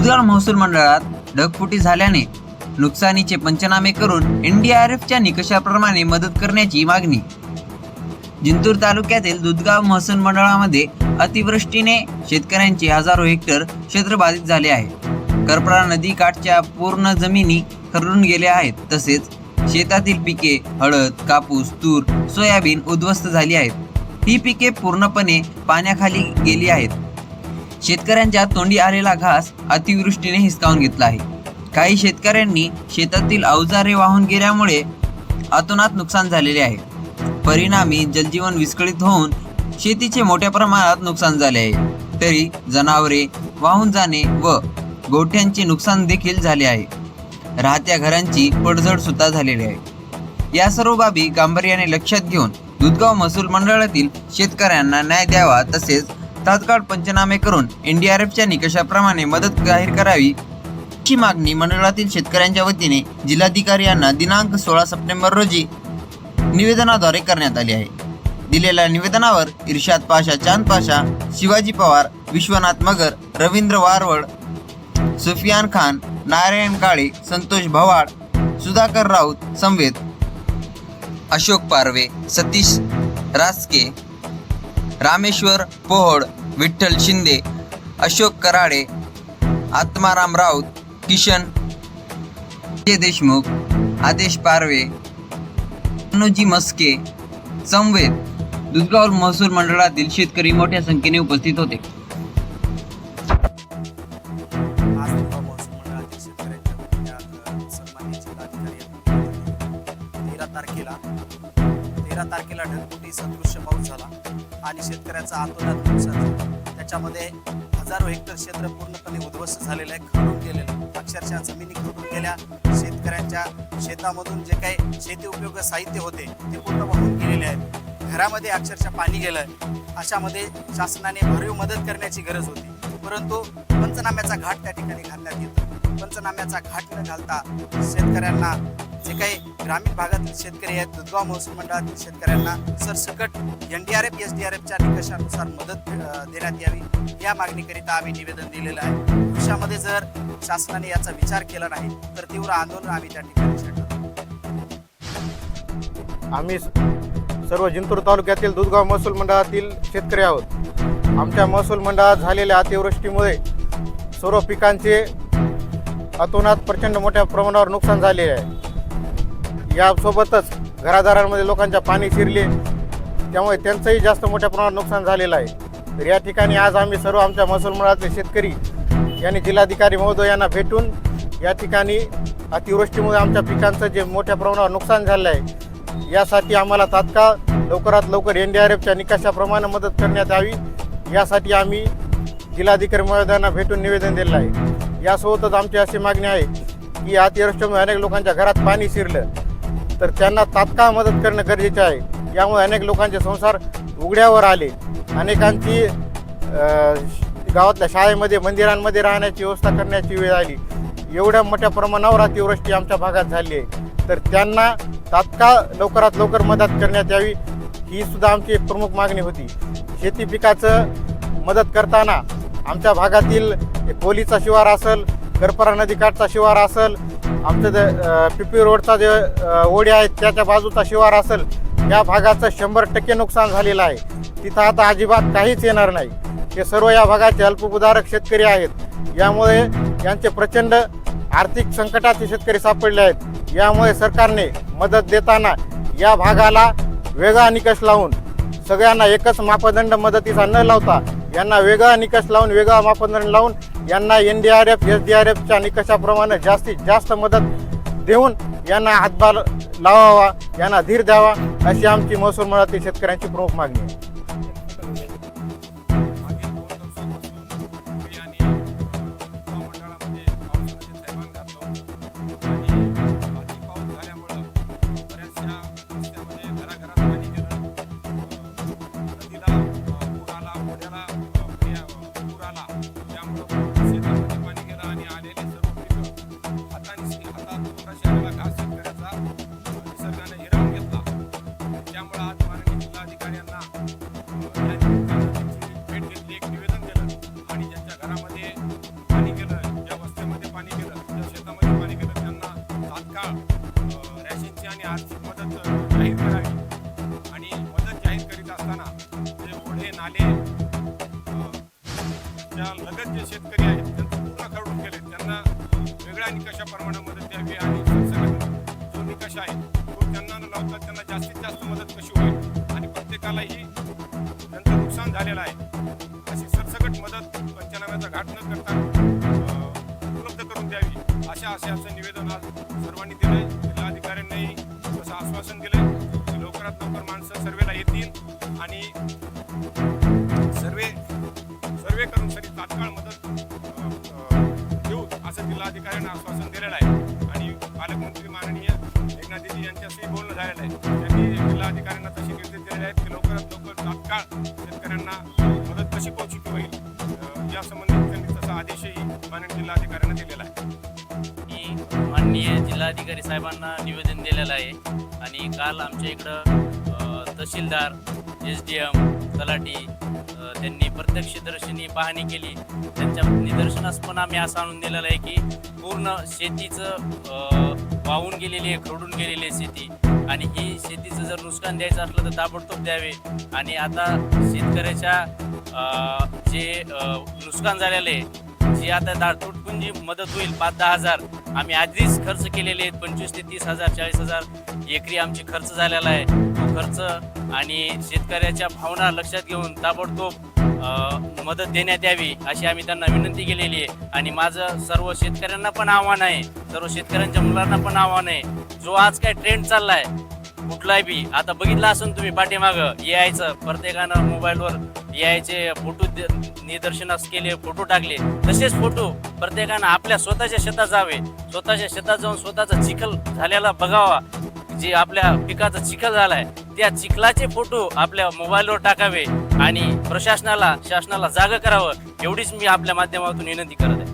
दुधगाव महसूल मंडळात ढगफुटी झाल्याने नुकसानीचे पंचनामे करून एनडीआरएफच्या निकषाप्रमाणे मदत करण्याची मागणी. जिंतूर तालुक्यातील दुधगाव महसूल मंडळामध्ये अतिवृष्टीने शेतकऱ्यांचे हजारो हेक्टर क्षेत्र बाधित झाले आहे. करपरा नदी काठच्या पूर्ण जमिनी खरडून गेल्या आहेत. तसेच शेतातील पिके हळद कापूस तूर सोयाबीन उद्ध्वस्त झाली आहेत. ही पिके पूर्णपणे पाण्याखाली गेली आहेत. शेतकऱ्यांच्या तोंडी आलेला घास अतिवृष्टीने हिसकावून घेतला आहे. काही शेतकऱ्यांनी शेतातील अवजारे वाहून गेल्यामुळे अतोनात नुकसान झालेले आहे. परिणामी जलजीवन विस्कळीत होऊन शेतीचे मोठ्या प्रमाणात नुकसान झाले आहे. तरी जनावरे वाहून जाणे व गोठ्यांचे नुकसान देखील झाले आहे. राहत्या घरांची पडझड सुद्धा झालेली आहे. या सर्व बाबी गांभीर्याने लक्षात घेऊन दुधगाव महसूल मंडळातील शेतकऱ्यांना न्याय द्यावा तसेच तात्काळ पंचनामे करून एनडीआरएफच्या निकषाप्रमाणे मदत जाहीर करावी अशी मागणी मंडळातील शेतकऱ्यांच्या वतीने जिल्हाधिकारी यांना दिनांक सोळा सप्टेंबर रोजी निवेदनाद्वारे करण्यात आली आहे. दिलेल्या निवेदनावर इर्शाद पाशा चांद पाशा शिवाजी पवार विश्वनाथ मगर रवींद्र वारवड सुफियान खान नारायण काळे संतोष भवाड सुधाकर राऊत संवेद अशोक पारवे सतीश रासके रामेश्वर पोहोड विठ्ठल शिंदे अशोक कराडे आत्माराम राऊत किशन देशमुख आदेश पारवे अनुजी मस्के संवेद दुधगाव महसूल मंडळातील शेतकरी मोठ्या संख्येने उपस्थित होते. तारखेला तेरा तारखेला ढगफुटी सदृश्य पाऊस झाला. आणि शेतकऱ्याचं आंदोलन झालं त्याच्यामध्ये हजारो हेक्टर क्षेत्र पूर्णपणे उद्ध्वस्त झालेलं आहे खडून गेलेलं अक्षरशः जमिनी खडून गेल्या शेतकऱ्यांच्या शेतामधून जे काही शेती उपयोग साहित्य होते ते पूर्ण वाहून गेलेले आहेत. घरामध्ये अक्षरशः पाणी गेलं अशामध्ये शासनाने भरीव मदत करण्याची गरज होती. परंतु पंचनाम्याचा घाट त्या ठिकाणी घालण्यात येतो. पंचनाम्याचा घाट न घालता शेतकऱ्यांना जे काही ग्रामीण भागातील शेतकरी आहेत दुधवा महसूल मंडळातील शेतकऱ्यांना सरसकट N D R F S D R एफच्या निकषानुसार मदत देण्यात यावी या मागणीकरिता आम्ही निवेदन दिलेलं आहे. भविष्यामध्ये जर शासनाने याचा विचार केला नाही तर तीव्र आंदोलन आम्ही त्या ठिकाणी छेडणार आम्ही सर्व जिंतूर तालुक्यातील दुधगाव महसूल मंडळातील शेतकरी आहोत. आमच्या महसूल मंडळात झालेल्या अतिवृष्टीमुळे सर्व पिकांचे अतोनात प्रचंड मोठ्या प्रमाणावर नुकसान झाले आहे. यासोबतच घरादारांमध्ये लोकांच्या पाणी शिरले. त्यामुळे त्यांचंही जास्त मोठ्या प्रमाणात नुकसान झालेलं आहे. तर या ठिकाणी आज आम्ही सर्व आमच्या महसूल मंडळातले शेतकरी यांनी जिल्हाधिकारी महोदय यांना भेटून या ठिकाणी अतिवृष्टीमुळे आमच्या पिकांचं जे मोठ्या प्रमाणावर नुकसान झालं आहे यासाठी आम्हाला तात्काळ लवकरात लवकर एन डी आर एफच्या निकषाप्रमाणे मदत करण्यात यावी. यासाठी आम्ही जिल्हाधिकारी महोदयांना भेटून निवेदन दिलं आहे. यासोबतच आमची अशी मागणी आहे की अतिवृष्टीमुळे अनेक लोकांच्या घरात पाणी शिरलं. तर त्यांना तात्काळ मदत करणं गरजेचं आहे. यामुळे अनेक लोकांचे संसार उघड्यावर आले. अनेकांची गावातल्या शाळेमध्ये मंदिरांमध्ये राहण्याची व्यवस्था करण्याची वेळ आली. एवढ्या मोठ्या प्रमाणावर अतिवृष्टी आमच्या भागात झाली आहे. तर त्यांना तात्काळ लवकरात लवकर मदत करण्यात यावी ही सुद्धा आमची एक प्रमुख मागणी होती. शेती पिकाचं मदत करताना आमच्या भागातील कोलीचा शिवार असेल करपरा नदीकाठचा शिवार असेल आमचं जे पिपी रोडचा जे ओढी आहे आहेत त्याच्या बाजूचा शिवार असेल या भागाचं शंभर टक्के नुकसान झालेलं आहे. तिथं आता अजिबात काहीच येणार नाही. हे सर्व या भागाचे अल्पभूधारक शेतकरी आहेत. यामुळे यांचे प्रचंड आर्थिक संकटात हे शेतकरी सापडले आहेत. यामुळे सरकारने मदत देताना या भागाला वेगळा निकष लावून सगळ्यांना एकच मापदंड मदतीचा न लावता यांना वेगळा निकष लावून वेगळा मापदंड लावून यांना N D R F S D R एफच्या निकषाप्रमाणे जास्तीत जास्त मदत देऊन यांना हातभार लावावा यांना धीर द्यावा अशी आमची महसूल मंडळातील शेतकऱ्यांची प्रमुख मागणी आहे. तात्काळ आणि आर्थिक मदत जाहीर करावी. आणि मदत जाहीर करीत असताना जे ओढे नाले ज्या लगत जे शेतकरी आहेत त्यांचं पूर्ण खरडून केले त्यांना वेगळ्या निकषाप्रमाणे मदत द्यावी आणि शासनाचा जो निकष आहे तो त्यांना न लावता त्यांना जास्तीत जास्त मदत कशी होईल? आणि प्रत्येकालाही त्यांचं नुकसान झालेलं आहे. अशी सरसकट मदत पंचनाम्याचा घाट न करता द्यावी अशा आशयाचं निवेदन आज सर्वांनी दिलंय. जिल्हाधिकाऱ्यांनाही तसं आश्वासन दिलंय. की लवकरात लवकर माणसं सर्वेला येतील आणि सर्वे सर्वे करून सरी तात्काळ मदत देऊ असं जिल्हाधिकाऱ्यांना आश्वासन दिलेलं आहे. आणि पालकमंत्री माननीय एकनाथजी यांच्याशी बोलणं झालेलं आहे. त्यांनी जिल्हाधिकाऱ्यांना तसे निर्देश दिलेले आहेत की लवकरात लवकर तात्काळ शेतकऱ्यांना मदत कशी पोहोचली होईल अ, या संबंधित त्यांनी तसा आदेशही माननीय जिल्हाधिकाऱ्यांना दिलेला आहे. अधिकारी साहेबांना निवेदन दिलेलं आहे. आणि काल आमच्या इकडं तहसीलदार एस डी एम तलाठी त्यांनी प्रत्यक्षदर्शनी पाहणी केली. त्यांच्या निदर्शनास पण आम्ही असं आणून दिलेलं आहे की पूर्ण शेतीचं वाहून गेलेली आहे खरडून गेलेली आहे शेती. आणि ही शेतीचं जर नुकसान द्यायचं असलं तर ताबडतोब द्यावे. आणि आता शेतकऱ्याच्या जे नुकसान झालेलं आहे जी आता दा तुटपुंजी मदत होईल पाच दहा हजार आम्ही आधीच खर्च केलेले आहेत पंचवीस ते तीस हजार चाळीस हजार एकरी आमची खर्च झालेला आहे. तो खर्च आणि शेतकऱ्याच्या भावना लक्षात घेऊन ताबडतोब मदत देण्यात यावी अशी आम्ही त्यांना विनंती केलेली आहे. आणि माझं सर्व शेतकऱ्यांना पण आव्हान आहे सर्व शेतकऱ्यांच्या मुलांना पण आव्हान आहे. जो आज काय ट्रेंड चाललाय कुठलाही बी. आता बघितलं असून तुम्ही पाठीमागं ए प्रत्येकानं मोबाईलवर ए आयचे फोटो निदर्शनास केले फोटो टाकले. तसेच फोटो प्रत्येकानं आपल्या स्वतःच्या शेतात जावे. स्वतःच्या शेतात जाऊन स्वतःचा चिखल झालेला बघावा. जे आपल्या पिकाचा चिखल झालाय त्या चिखलाचे फोटो आपल्या मोबाईलवर टाकावे आणि प्रशासनाला शासनाला जागं करावं. एवढीच मी आपल्या माध्यमातून विनंती करत आहे.